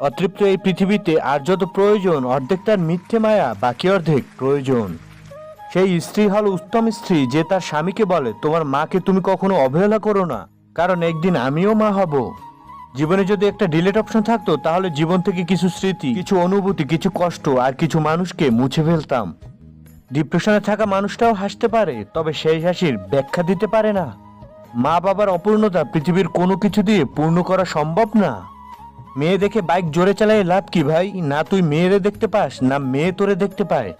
অতৃপ্ত এই পৃথিবীতে আর যত প্রয়োজন, অর্ধেক তার মিথ্যে মায়া, বাকি অর্ধেক প্রয়োজন। সেই স্ত্রী হল উত্তম স্ত্রী, যে তার স্বামীকে বলে, তোমার মাকে তুমি কখনো অবহেলা করো না, কারণ একদিন আমিও মা হব। জীবনে যদি একটা ডিলেট অপশন থাকতো, তাহলে জীবন থেকে কিছু স্মৃতি, কিছু অনুভূতি, কিছু কষ্ট আর কিছু মানুষকে মুছে ফেলতাম। ডিপ্রেশনে থাকা মানুষটাও হাসতে পারে, তবে সেই হাসির ব্যাখ্যা দিতে পারে না। মা বাবার অপূর্ণতা পৃথিবীর কোনো কিছু দিয়ে পূর্ণ করা সম্ভব না। মেয়ে দেখে বাইক জোরে চালায় লাভ কি ভাই? না তুই মেয়েরে দেখতে পাস, না মেয়ে তোরে দেখতে পায়।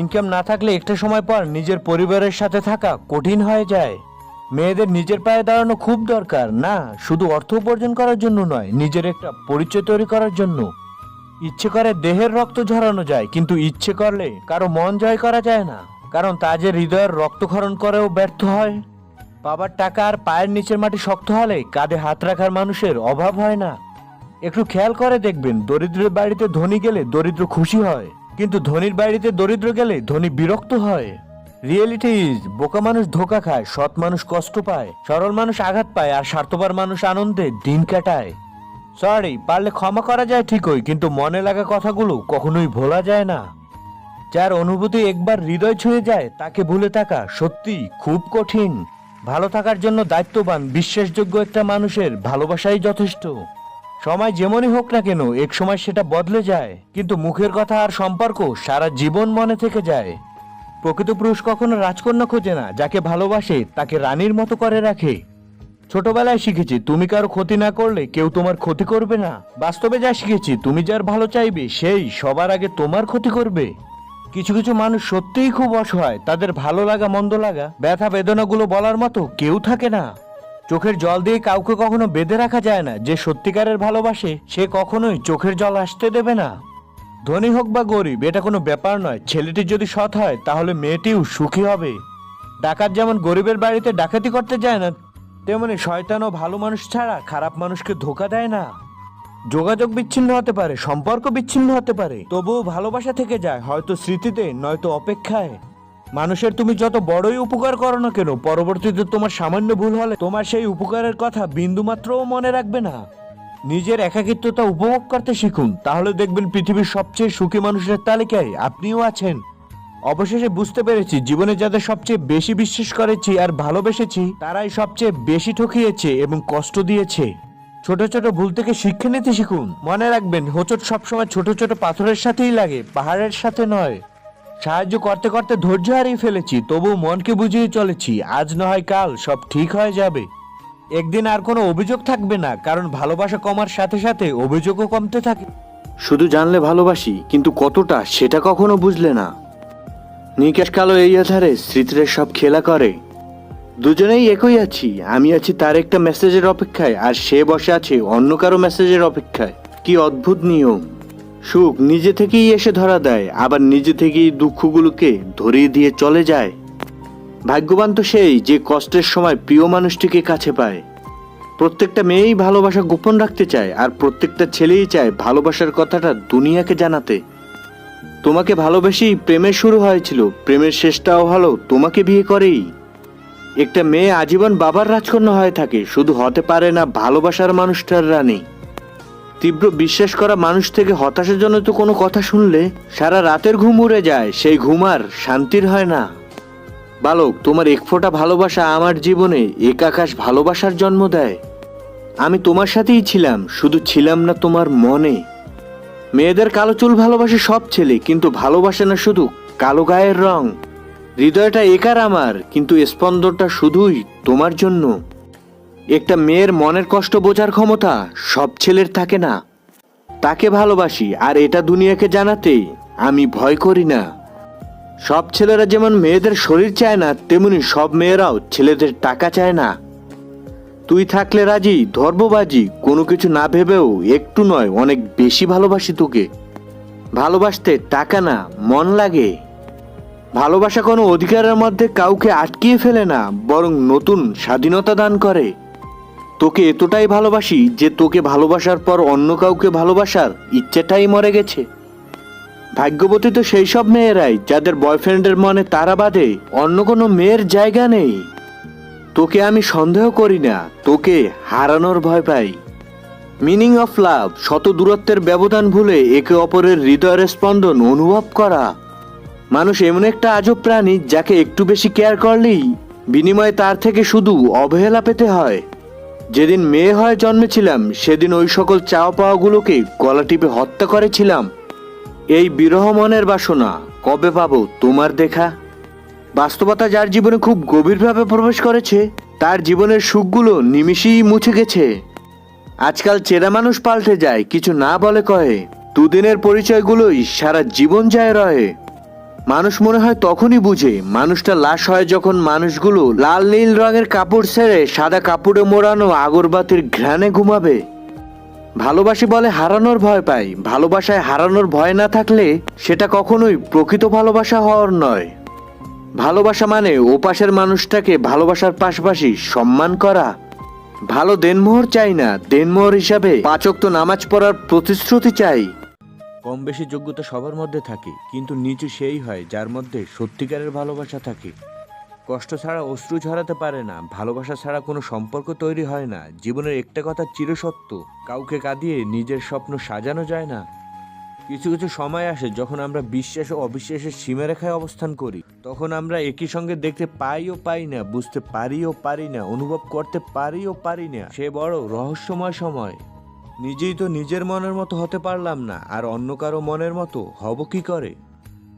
ইনকাম না থাকলে একটা সময় পর নিজের পরিবারের সাথে থাকা কঠিন হয়ে যায়। মেয়েদের নিজের পায়ে দাঁড়ানো খুব দরকার। না, শুধু অর্থ উপার্জন করার জন্য নয়, নিজের একটা পরিচয় তৈরি করার জন্য। ইচ্ছে করে দেহের রক্ত ঝরানো যায়, কিন্তু ইচ্ছে করলে কারও মন জয় করা যায় না, কারণ তা যে হৃদয়ের রক্তক্ষরণ করেও ব্যর্থ হয়। বাবার টাকা আর পায়ের নিচের মাটি শক্ত হলে কাঁধে হাত রাখার মানুষের অভাব হয় না। একটু খেয়াল করে দেখবেন, দরিদ্রের বাড়িতে ধনী গেলে দরিদ্র খুশি হয়, কিন্তু ধনীর বাড়িতে দরিদ্র গেলে ধনী বিরক্ত হয়। রিয়েলিটি ইজ বোকা মানুষ ধোকা খায়, সৎ মানুষ কষ্ট পায়, সরল মানুষ আঘাত পায়, আর স্বার্থপর মানুষ আনন্দে দিন কাটায়। সরি পারলে ক্ষমা করা যায় ঠিকই, কিন্তু মনে লাগা কথাগুলো কখনোই ভোলা যায় না। যার অনুভূতি একবার হৃদয় ছুঁয়ে যায়, তাকে ভুলে থাকা সত্যি খুব কঠিন। ভালো থাকার জন্য দায়িত্ববান, বিশ্বাসযোগ্য একটা মানুষের ভালোবাসাই যথেষ্ট। সময় যেমনই হোক না কেন, এক সময় সেটা বদলে যায়। কিন্তু মুখের কথা আর সম্পর্ক সারা জীবন মনে থেকে যায়। প্রকৃত পুরুষ কখনো রাজকন্যা খোঁজে না, যাকে ভালোবাসে তাকে রানীর মতো করে রাখে। ছোটবেলায় শিখেছি, তুমি কারও ক্ষতি না করলে কেউ তোমার ক্ষতি করবে না। বাস্তবে যা শিখেছি, তুমি যার ভালো চাইবে, সেই সবার আগে তোমার ক্ষতি করবে। কিছু কিছু মানুষ সত্যিই খুব অসহায়, তাদের ভালো লাগা, মন্দ লাগা ব্যথা বেদনাগুলো বলার মতো কেউ থাকে না। চোখের জল দিয়ে কাউকে কখনো বেঁধে রাখা যায় না। যে সত্যিকারের ভালোবাসে, সে কখনোই চোখের জল আসতে দেবে না। ধনী হোক বা গরিব, এটা কোনো ব্যাপার নয়। ছেলেটি যদি সৎ হয়, তাহলে মেয়েটিও সুখী হবে। ডাকাত যেমন গরিবের বাড়িতে ডাকাতি করতে যায় না, তেমনি শয়তান ও ভালো মানুষ ছাড়া খারাপ মানুষকে ধোকা দেয় না। যোগাযোগ বিচ্ছিন্ন হতে পারে, সম্পর্ক বিচ্ছিন্ন হতে পারে। তবুও ভালোবাসা থেকে যায়, হয়তো স্মৃতিতে, নয়তো অপেক্ষায়। মানুষের তুমি যত বড়ই উপকার করো না কেন, পরবর্তীতে তোমার সামান্য ভুল হলে তোমার সেই উপকারের কথা বিন্দুমাত্রও মনে রাখবে না। নিজের একাকিত্বতা উপভোগ করতে শিখুন, তাহলে দেখবেন পৃথিবীর সবচেয়ে সুখী মানুষের তালিকায় আপনিও আছেন। অবশেষে বুঝতে পেরেছি, জীবনে যাদের সবচেয়ে বেশি বিশ্বাস করেছি আর ভালোবেসেছি, তারাই সবচেয়ে বেশি ঠকিয়েছে এবং কষ্ট দিয়েছে। ছোট ছোট ভুল থেকে শিক্ষা নিতে শিখুন। মনে রাখবেন, হোচট সবসময় ছোট ছোট পাথরের সাথেই লাগে, পাহাড়ের সাথে নয়। সাহায্য করতে করতে ধৈর্য হারিয়ে ফেলেছি তবু মনকে বুঝিয়ে চলেছি, আজ না হয় কাল সব ঠিক হয়ে যাবে। একদিন আর কোনো অভিযোগ থাকবে না, কারণ ভালোবাসা কমার সাথে সাথে অভিযোগও কমতে থাকে। শুধু জানলে ভালোবাসি, কিন্তু কতটা সেটা কখনো বুঝলে না। নিকেশ কালো এই আধারে স্মৃতির সব খেলা করে। দুজনেই একই আছি, আমি আছি তার একটা মেসেজের অপেক্ষায়, আর সে বসে আছে অন্য কারও মেসেজের অপেক্ষায়। কি অদ্ভুত নিয়ম। সুখ নিজে থেকেই এসে ধরা দেয়, আবার নিজে থেকেই দুঃখগুলোকে ধরিয়ে দিয়ে চলে যায়। ভাগ্যবান তো সেই যে কষ্টের সময় প্রিয় মানুষটিকে কাছে পায়। প্রত্যেকটা মেয়েই ভালোবাসা গোপন রাখতে চায়, আর প্রত্যেকটা ছেলেই চায় ভালোবাসার কথাটা দুনিয়াকে জানাতে। তোমাকে ভালোবেসেই প্রেমের শুরু হয়েছিল, প্রেমের শেষটাও হলো তোমাকে বিয়ে করেই। একটা মেয়ে আজীবন বাবার রাজকন্যা হয়ে থাকে, শুধু হতে পারে না ভালোবাসার মানুষটার রানী। তীব্র বিশ্বাস করা মানুষ থেকে হতাশাজনিত কোনো কথা শুনলে সারা রাতের ঘুম উড়ে যায়, সেই ঘুম আর শান্তির হয় না। বালক, তোমার এক ফোঁটা ভালোবাসা আমার জীবনে এক আকাশ ভালোবাসার জন্ম দেয়। আমি তোমার সাথেই ছিলাম, শুধু ছিলাম না তোমার মনে। মেয়েদের কালো চুল ভালোবাসে সব ছেলে, কিন্তু ভালোবাসে না শুধু কালো গায়ের রং। হৃদয়টা একার আমার, কিন্তু স্পন্দনটা শুধুই তোমার জন্য। একটা মেয়ের মনের কষ্ট বোঝার ক্ষমতা সব ছেলের থাকে না। তাকে ভালোবাসি আর এটা দুনিয়াকে জানাতে আমি ভয় করি না। সব ছেলেরা যেমন মেয়েদের শরীর চায় না, তেমনি সব মেয়েরাও ছেলেদের টাকা চায় না। তুই থাকলে রাজি ধর্মবাজি কোনো কিছু না ভেবেও একটু নয়, অনেক বেশি ভালোবাসি তোকে। ভালোবাসতে টাকা না, মন লাগে। ভালোবাসা কোনো অধিকারের মধ্যে কাউকে আটকিয়ে ফেলে না, বরং নতুন স্বাধীনতা দান করে। তোকে এতটাই ভালোবাসি যে তোকে ভালোবাসার পর অন্য কাউকে ভালোবাসার ইচ্ছেটাই মরে গেছে। ভাগ্যবতী তো সেই সব মেয়েরাই, যাদের বয়ফ্রেন্ডের মনে তারা বাদে অন্য কোনো মেয়ের জায়গা নেই। তোকে আমি সন্দেহ করি না, তোকে হারানোর ভয় পাই। মিনিং অফ লাভ, শত দূরত্বের ব্যবধান ভুলে একে অপরের হৃদয়ের স্পন্দন অনুভব করা। মানুষ এমন একটা আজব প্রাণী যাকে একটু বেশি কেয়ার করলেই বিনিময়ে তার থেকে শুধু অবহেলা পেতে হয়। যেদিন মেয়ে হয়ে জন্মেছিলাম, সেদিন ওই সকল চাওয়া পাওয়াগুলোকে গলা টিপে হত্যা করেছিলাম। এই বিরহ মনের বাসনা, কবে পাবো তোমার দেখা? বাস্তবতা যার জীবনে খুব গভীরভাবে প্রবেশ করেছে, তার জীবনের সুখগুলো নিমিষেই মুছে গেছে। আজকাল চেনা মানুষ পাল্টে যায়, কিছু না বলে কয়ে, দুদিনের পরিচয়গুলোই সারা জীবন যায় রয়ে। মানুষ মনে হয় তখনই বুঝে, মানুষটা লাশ হয় যখন মানুষগুলো লাল নীল রঙের কাপড় ছেড়ে সাদা কাপড়ে মোড়ানো আগরবাতির ঘ্রাণে ঘুমাবে। ভালোবাসি বলে হারানোর ভয় পাই, ভালোবাসায় হারানোর ভয় না থাকলে সেটা কখনোই প্রকৃত ভালোবাসা হওয়ার নয়। ভালোবাসা মানে ওপাশের মানুষটাকে ভালোবাসার পাশাপাশি সম্মান করা। ভালো দেনমোহর চাই না, দেনমোহর হিসাবে পাচক তো নামাজ পড়ার প্রতিশ্রুতি চাই। কম বেশি যোগ্যতা সবার মধ্যে থাকে, কিন্তু নিচু সেই হয় যার মধ্যে সত্যিকারের ভালোবাসা থাকে। কষ্ট ছাড়া অশ্রু ঝরাতে পারে না, ভালোবাসা ছাড়া কোনো সম্পর্ক তৈরি হয় না, জীবনের একটা কথা চিরসত্য, কাউকে কাঁদিয়ে নিজের স্বপ্ন সাজানো যায় না। কিছু কিছু সময় আসে যখন আমরা বিশ্বাস ও অবিশ্বাসের সীমারেখায় অবস্থান করি, তখন আমরা একই সঙ্গে দেখতে পাই ও পাই না, বুঝতে পারি ও পারি না, অনুভব করতে পারি ও পারি না, সে বড় রহস্যময় সময়। নিজেই তো নিজের মনের মতো হতে পারলাম না, আর অন্য কারও মনের মতো হব কি করে?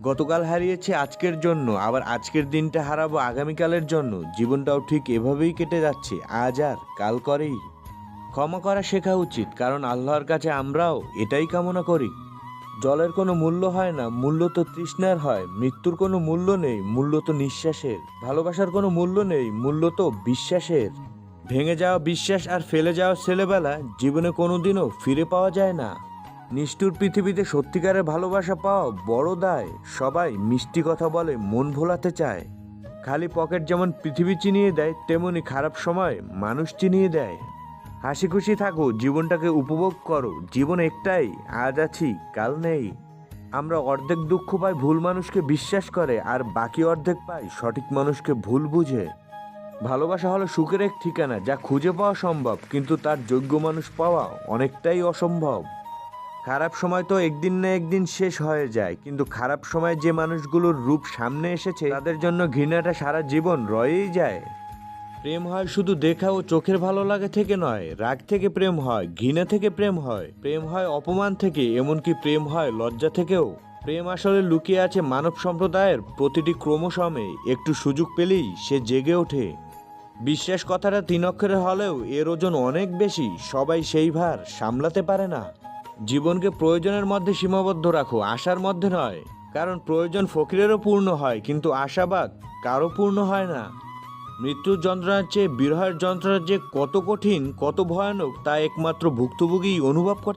গতকাল হারিয়েছি আজকের জন্য, আবার আজকের দিনটা হারাবো আগামীকালের জন্য। জীবনটাও ঠিক এভাবেই কেটে যাচ্ছে, আজ আর কাল করেই। ক্ষমা করা শেখা উচিত, কারণ আল্লাহর কাছে আমরাও এটাই কামনা করি। জলের কোনো মূল্য হয় না, মূল্য তো তৃষ্ণার হয়, মৃত্যুর কোনো মূল্য নেই, মূল্য তো নিঃশ্বাসের। ভালোবাসার কোনো মূল্য নেই, মূল্য তো বিশ্বাসের। ভেঙে যাওয়া বিশ্বাস আর ফেলে যাওয়া ছেলেবেলা জীবনে কোনোদিনও ফিরে পাওয়া যায় না। নিষ্ঠুর পৃথিবীতে সত্যিকারের ভালোবাসা পাওয়া বড় দায়, সবাই মিষ্টি কথা বলে মন ভোলাতে চায়। খালি পকেট যেমন পৃথিবী চিনিয়ে দেয়, তেমনি খারাপ সময় মানুষ চিনিয়ে দেয়। হাসি খুশি থাকো, জীবনটাকে উপভোগ করো। জীবন একটাই, আজ আছি, কাল নেই। আমরা অর্ধেক দুঃখ পাই ভুল মানুষকে বিশ্বাস করে, আর বাকি অর্ধেক পাই সঠিক মানুষকে ভুল বুঝে। ভালোবাসা হলো সুখের এক ঠিকানা যা খুঁজে পাওয়া সম্ভব, কিন্তু তার যোগ্য মানুষ পাওয়া অনেকটাই অসম্ভব। খারাপ সময় তো একদিন না একদিন শেষ হয়ে যায়, কিন্তু খারাপ সময় যে মানুষগুলোর রূপ সামনে এসেছে, তাদের জন্য ঘৃণাটা সারা জীবন রয়েই যায়। প্রেম হয় শুধু দেখা ও চোখের ভালো লাগে থেকে নয়, রাগ থেকে প্রেম হয়, ঘৃণা থেকে প্রেম হয়। প্রেম হয় অপমান থেকে, এমনকি প্রেম হয় লজ্জা থেকেও। প্রেম আসলে লুকিয়ে আছে মানব সম্প্রদায়ের প্রতিটি ক্রমসমে, একটু সুযোগ পেলেই সে জেগে ওঠে। বিশ্বাস কথাটা তিন অক্ষরের হলেও এর ওজন অনেক বেশি, সবাই সেই ভার সামলাতে পারে না। জীবনকে প্রয়োজনের মধ্যে সীমাবদ্ধ রাখো, আশার মধ্যে নয়। কারণ প্রয়োজন ফকিরেরও পূর্ণ হয়, কিন্তু আশাবাদ কারও পূর্ণ হয় না। মৃত্যুর যন্ত্রণার চেয়ে, বিরহের যন্ত্রণা যে কত কঠিন, কত ভয়ানক, তা একমাত্র ভুক্তভোগী অনুভব করতে